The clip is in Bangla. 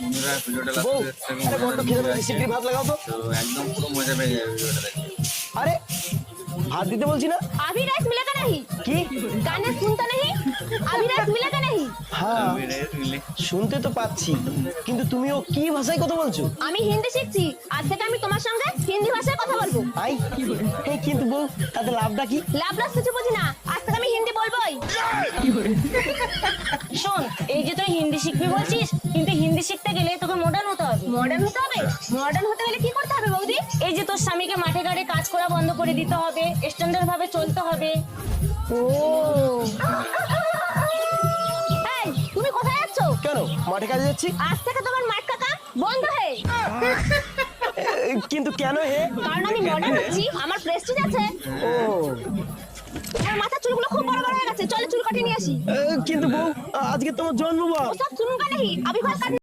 বন্ধুরা ভিডিওটা বউ লাস্ট থেকে আরে বড্ড খিদে পেয়েছে শিগগিরই ভাত লাগাও তো তো একদম পুরো মজা পেয়ে যাবে ভিডিওটা দেখে আরে ভাত দিতে বলছি না अभी रात मिलेगा नहीं কি गाने सुनता नहीं अभी रात मिलेगा नहीं হ্যাঁ আমি রে মিলে শুনতে তো পাচ্ছি কিন্তু তুমিও কি ভাষায় কথা বলছো আমি হিন্দি শিখছি আজ থেকে আমি তোমার সঙ্গে হিন্দি ভাষায় কথা বলবো আই এই কিন্তু বউ তাতে লাভটা কি লাভ লাভ কিছু বুঝি না শোন এই যে তুই হিন্দি শিখবি বলছিস কিন্তু হিন্দি শিখতে গেলে তোকে মডার্ন হতে হবে। মডার্ন হতে হবে? মডার্ন হতে গেলে কি করতে হবে বৌদি? এই যে তোর স্বামীকে মাঠে ঘাটে কাজ করা বন্ধ করে দিতে হবে স্ট্যান্ডার্ড ভাবে চলতে হবে। ও। এই তুমি কোথায় যাচ্ছ? কেন? মাঠে কাজে যাচ্ছি? আজ থেকে তোমার মাঠ কাকা বন্ধ হে। কিন্তু কেন হে? কারণ আমি মডার্ন হচ্ছি আমার প্রেস্টিজ আছে। ও। কাটে নিয়ে আসি? কিন্তু বউ আজকে তোমার জন্মবার। সব আমি